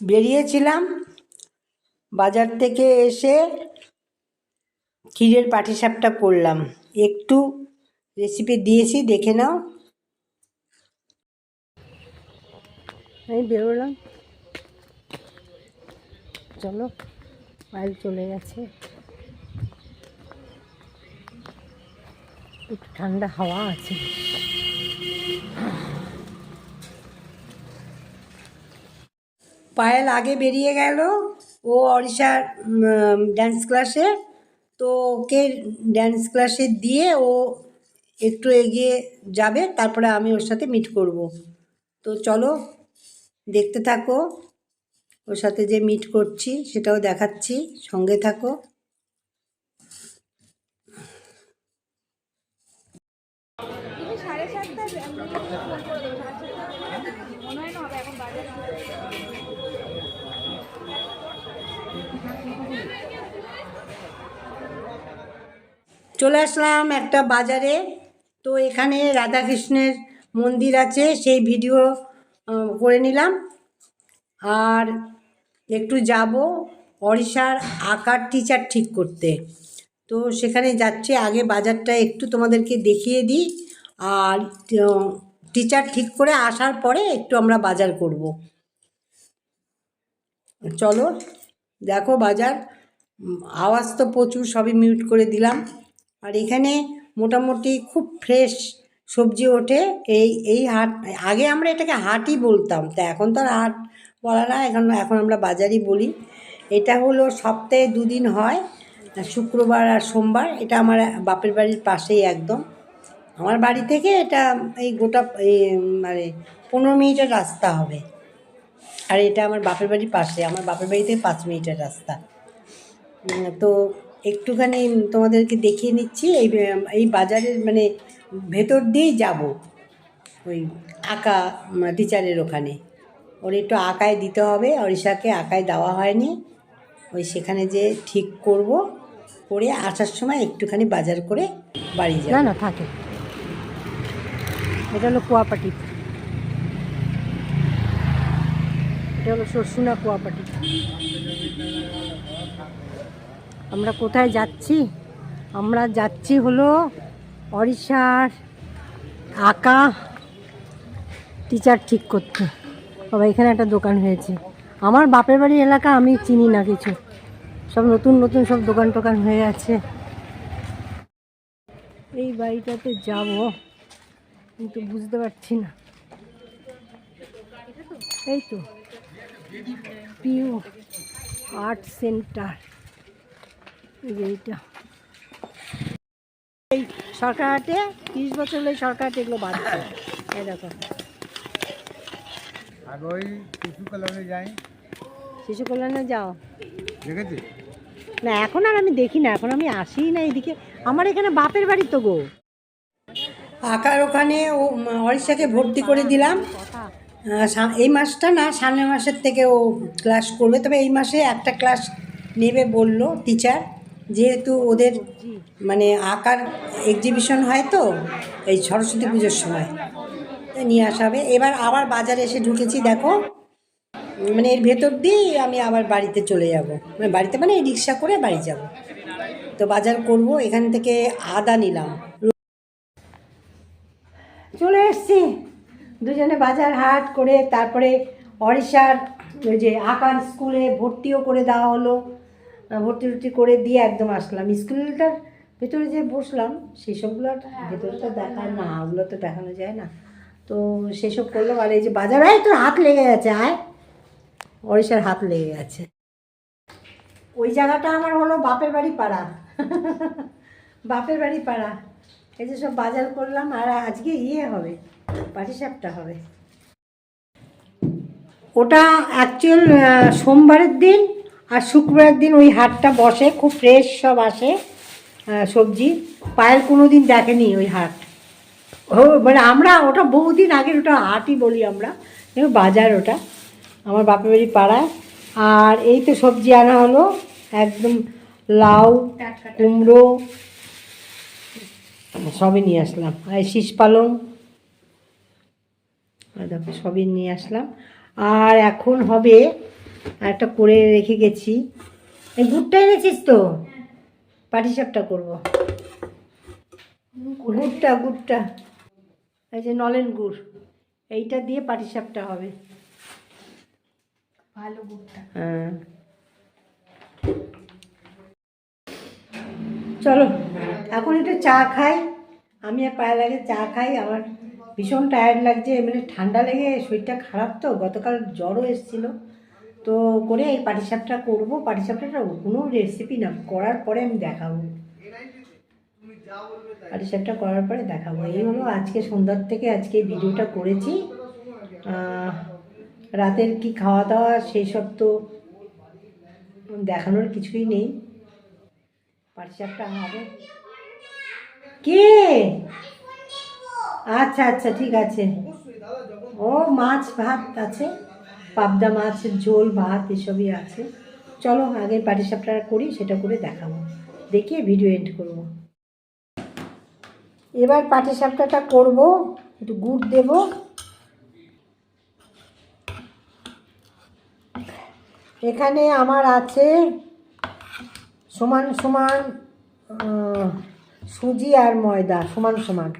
বেরিয়েছিলাম বাজার থেকে এসে ক্ষীরের পাটিসাপটা করলাম। একটু রেসিপি দিয়েছি, দেখে নাও। আমি বেরোলাম। চলো পায়েল চলে গেছে। একটু ঠান্ডা হাওয়া আছে। পায়েল আগে বেরিয়ে গেল। ও অরিশার ড্যান্স ক্লাসে তো ওকে ড্যান্স ক্লাসে দিয়ে ও একটু এগিয়ে যাবে, তারপরে আমি ওর সাথে মিট করব। তো চলো, দেখতে থাকো। ওর সাথে যে মিট করছি, সেটাও দেখাচ্ছি। সঙ্গে থাকো। সাড়ে সাতটা মনে হয় না হবে এখন বাজে চলে আসলাম একটা বাজারে। তো এখানে রাধাকৃষ্ণের মন্দির আছে, সেই ভিডিও করে নিলাম। আর একটু যাব ওড়িশার আঁকার টিচার ঠিক করতে। তো সেখানে যাচ্ছে, আগে বাজারটা একটু তোমাদেরকে দেখিয়ে দিই। আর টিচার ঠিক করে আসার পরে একটু আমরা বাজার করব। চলো, দেখো বাজার। আওয়াজ তো প্রচুর, সবই মিউট করে দিলাম। আর এখানে মোটামুটি খুব ফ্রেশ সবজি ওঠে। এই এই হাট, আগে আমরা এটাকে হাটই বলতাম, তা এখন তো আর হাট বলা না, এখন এখন আমরা বাজারই বলি। এটা হলো সপ্তাহে দুদিন হয়, শুক্রবার আর সোমবার, এটা আমার বাপের বাড়ির পাশেই একদম। আমার বাড়ি থেকে এটা এই গোটা মানে পনেরো মিনিটের রাস্তা হবে। আর এটা আমার বাপের বাড়ির পাশে, আমার বাপের বাড়ি থেকে পাঁচ মিনিটের রাস্তা। তো একটুখানি তোমাদেরকে দেখিয়ে নিচ্ছি, এই এই বাজারের মানে ভেতর দিয়েই যাব। ওই আঁকা টিচারের ওখানে। ওর একটু আঁকায় দিতে হবে, অরিশাকে আঁকায় দেওয়া হয়নি। ওই সেখানে যে ঠিক করব, করে আসার সময় একটুখানি বাজার করে বাড়ি না যাব। না থাকে। এটা হলো কুয়াপাটি। এটা হলো সরসুনা কুয়াপাটি। আমরা কোথায় যাচ্ছি? আমরা যাচ্ছি হলো ওড়িশার আঁকা টিচার ঠিক করতে। বাবা, এখানে একটা দোকান হয়েছে। আমার বাপের বাড়ির এলাকা আমি চিনি না কিছু। সব নতুন নতুন সব দোকান টোকান হয়ে আছে। এই বাড়িটাতে যাব, কিন্তু বুঝতে পারছি না। এই তো পিউ আর্ট সেন্টার এই যে এইটা। এই সরকার হাটে তিরিশ বছর হলে সরকার হাটে এগুলো বাদ এই দেখো। আগে ওই শিশু কলোনি যাই। শিশু কল্যাণে যাও। দেখেছি? না এখন আর আমি দেখি না এখন আমি আসি না এদিকে আমার এখানে বাপের বাড়ি তো গো। আঁকার ওখানে ও অরিশাকে ভর্তি করে দিলাম। এই মাসটা না সামনের মাসের থেকে ও ক্লাস করবে। তবে এই মাসে একটা ক্লাস নেবে বলল টিচার যেহেতু ওদের মানে আঁকার এক্সিবিশন হয় তো এই সরস্বতী পুজোর সময়। নিয়ে আসা হবে। এবার আবার বাজারে এসে ঢুকেছি দেখো। মানে এর ভেতর দিয়েই আমি আবার বাড়িতে চলে যাব। মানে বাড়িতে মানে এই রিক্সা করে বাড়ি যাব। তো বাজার করব এখান থেকে আদা নিলাম। চলে এসছি। দুজনে বাজার হাট করে তারপরে ওড়িশার ওই যে আঁকার স্কুলে ভর্তিও করে দেওয়া হলো। ভর্তি টর্তি করে দিয়ে একদম আসলাম। স্কুলটার ভেতরে যে বসলাম সেসবগুলো আর ভেতরটা দেখা না ওগুলো তো দেখানো যায় না। তো সেসব করলাম আর এই যে বাজার আয় তোর হাত লেগে গেছে আয়। ওড়িশার হাত লেগে গেছে। ওই জায়গাটা আমার হলো বাপের বাড়ি পাড়া। বাপের বাড়ি পাড়া। এই যে সব বাজার করলাম আর আজকে ইয়ে হবে পাটিসাপটা হবে। ওটা অ্যাকচুয়াল সোমবারের দিন আর শুক্রবার দিন ওই হাটটা বসে খুব ফ্রেশ সব আসে সবজি। পায়েল কোনো দিন দেখেনি ওই হাট। ও মানে আমরা ওটা বহুদিন আগের ওটা হাটই বলি আমরা বাজার ওটা আমার বাপের বাড়ি পাড়ায়। আর এই তো সবজি আনা হলো একদম লাউ কুমড়ো সবই নিয়ে আসলাম। আর শীষ পালং দেখো সবই নিয়ে আসলাম। আর এখন হবে আর একটা করে রেখে গেছি। এই গুড়টা এনেছিস তো? পাটিসাপটা করব। গুড়টা গুড়টা। এই যে নলেন গুড় এইটা দিয়ে পাটিসাপটা হবে। ভালো গুড়টা। হ্যাঁ। চলো এখন একটু চা খাই। আমি আর পায়ে লাগে চা খাই আমার ভীষণ টায়ার্ড লাগছে। মানে ঠান্ডা লেগে শরীরটা খারাপ তো গতকাল জ্বরও এসেছিল। তো করে এই পাটিসাপটা করব। পাটিসাপটাটা কোনো রেসিপি না, করার পরে আমি দেখাবো। পাটিসাপটা করার পরে দেখাবো। এই হলো আজকে সন্ধ্যার থেকে আজকে ভিডিওটা করেছি। রাতের কি খাওয়া দাওয়া সেই সব তো দেখানোর কিছুই নেই। পাটিসাপটা হবে। কে? আচ্ছা আচ্ছা ঠিক আছে। ও, মাছ, ভাত আছে। পাবদা মাছ, ঝোল, ভাত এসবই আছে। চলো আগে পাটিসাপটা করি, সেটা করে দেখাবো। দেখিয়ে ভিডিও এন্ড করব। এবার পাটিসাপটাটা করব, একটু গুড় দেবো। এখানে আমার আছে সমান সমান সুজি আর ময়দা, সমান সমান।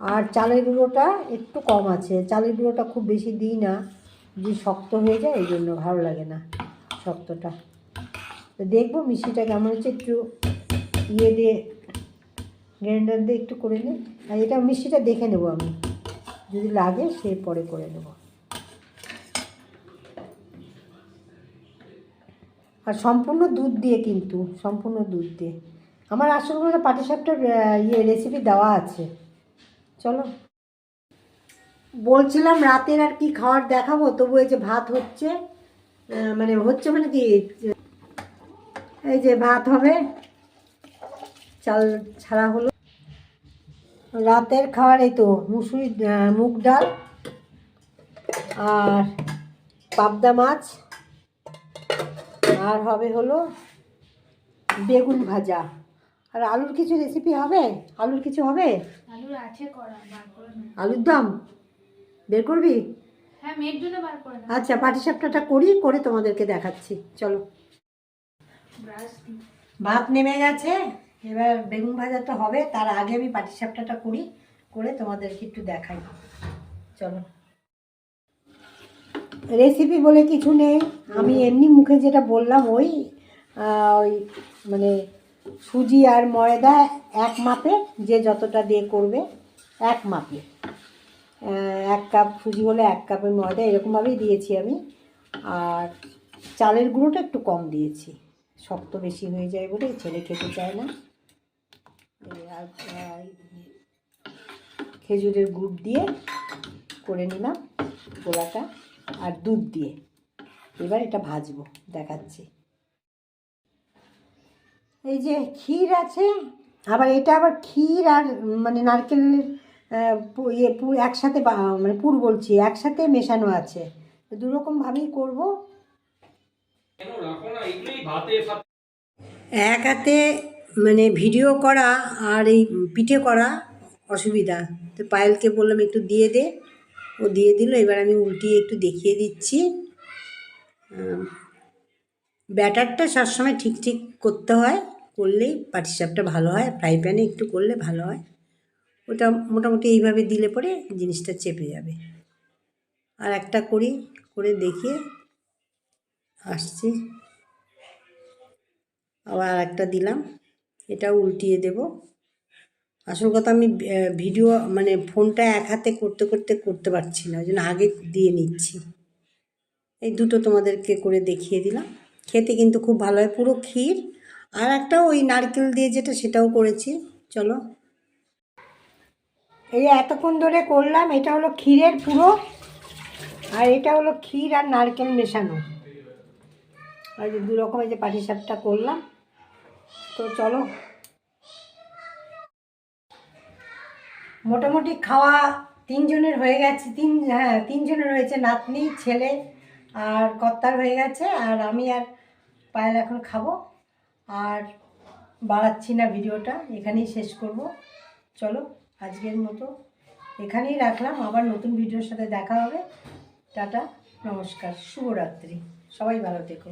আর চালের গুঁড়োটা একটু কম আছে। চালের গুঁড়োটা খুব বেশি দিই না। যদি শক্ত হয়ে যায় এই জন্য ভালো লাগে না শক্তটা। তো দেখব মিষ্টিটা কেমন হচ্ছে একটু ইয়ে দিয়ে গ্রাইন্ডার দিয়ে একটু করে নিই। আর এটা মিষ্টিটা দেখে নেব আমি। যদি লাগে সে পরে করে নেব। আর সম্পূর্ণ দুধ দিয়ে কিন্তু সম্পূর্ণ দুধ দিয়ে। আমার আসল করে পাটিসাপটার আহ, ইয়ে রেসিপি দেওয়া আছে। চলো। বলছিলাম রাতের আর কি খাওয়ার দেখাবো তবু এই যে ভাত হচ্ছে মানে হচ্ছে মানে কি এই যে ভাত হবে চাল ছাড়া হলো। রাতের খাওয়ার এই তো মুসুরি মুগ ডাল আর পাবদা মাছ আর হবে হলো বেগুন ভাজা। আর আলুর কিছু রেসিপি হবে? আলুর কিছু হবে? আলুর আছে করা আলুর দম? বের করবি? হ্যাঁ মেয়ের জন্য বার করে আচ্ছা করি করে তোমাদেরকে দেখাচ্ছি। চলো। ভাত নেমে গেছে। এবার বেগুন ভাজা তো হবে তার আগে আমি পাটিসাপটাটা করি করে তোমাদেরকে একটু দেখাই। চলো। রেসিপি বলে কিছু নেই। আমি এমনি মুখে যেটা বললাম ওই ওই মানে সুজি আর ময়দা এক মাপে যে যতটা দিয়ে করবে এক মাপে। এক কাপ সুজি হলে এক কাপের ময়দা এরকমভাবেই দিয়েছি আমি। আর চালের গুঁড়োটা একটু কম দিয়েছি। শক্ত বেশি হয়ে যায় বলে ছেলে খেতে চায় না। আর খেজুরের গুড় দিয়ে করে নিলাম গোলাটা আর দুধ দিয়ে। এবার এটা ভাজবো, দেখাচ্ছি। এই যে ক্ষীর আছে, আবার এটা আবার ক্ষীর আর মানে নারকেলের ইয়ে একসাথে মানে পুর বলছি, একসাথে মেশানো আছে। দু রকমভাবেই করব। এক হাতে মানে ভিডিও করা আর এই পিঠে করা অসুবিধা। তো পায়েলকে বললাম একটু দিয়ে দে। ও দিয়ে দিল, এবার আমি উল্টিয়ে একটু দেখিয়ে দিচ্ছি। ব্যাটারটা সবসময় ঠিক ঠিক করতে হয়, করলেই পাটিসাপটা ভালো হয়, ফ্রাই প্যানে একটু করলে ভালো হয়। ওটা মোটামুটি এইভাবে দিলে পরে জিনিসটা চেপে যাবে। আর একটা করি, করে দেখিয়ে আসছি। আবার আর একটা দিলাম, এটা উল্টিয়ে দেব। আসল কথা আমি ভিডিও মানে ফোনটা এক হাতে করতে করতে করতে পারছি না, ওই জন্য আগে দিয়ে নিচ্ছি। এই দুটো তোমাদেরকে করে দেখিয়ে দিলাম। খেতে কিন্তু খুব ভালো হয়, পুরো ক্ষীর। আর একটা ওই নারকেল দিয়ে যেটা, সেটাও করেছি। চলো। এই এতক্ষণ ধরে করলাম, এটা হলো ক্ষীরের পুরো, আর এটা হলো ক্ষীর আর নারকেল মেশানো। আর দু রকমের যে পাটিসাপটা করলাম। তো চলো। মোটামুটি খাওয়া তিনজনের হয়ে গেছে, তিন হ্যাঁ তিনজনের হয়েছে, নাতনি, ছেলে আর কর্তার হয়ে গেছে, আর আমি আর পায়েল এখন খাব। আর বাড়াচ্ছি না ভিডিওটা, এখানেই শেষ করব। চলো। আজকের মতো। এখানেই রাখলাম। আবার নতুন ভিডিওর সাথে দেখা হবে। টাটা, নমস্কার, শুভরাত্রি। সবাই ভালো থেকো।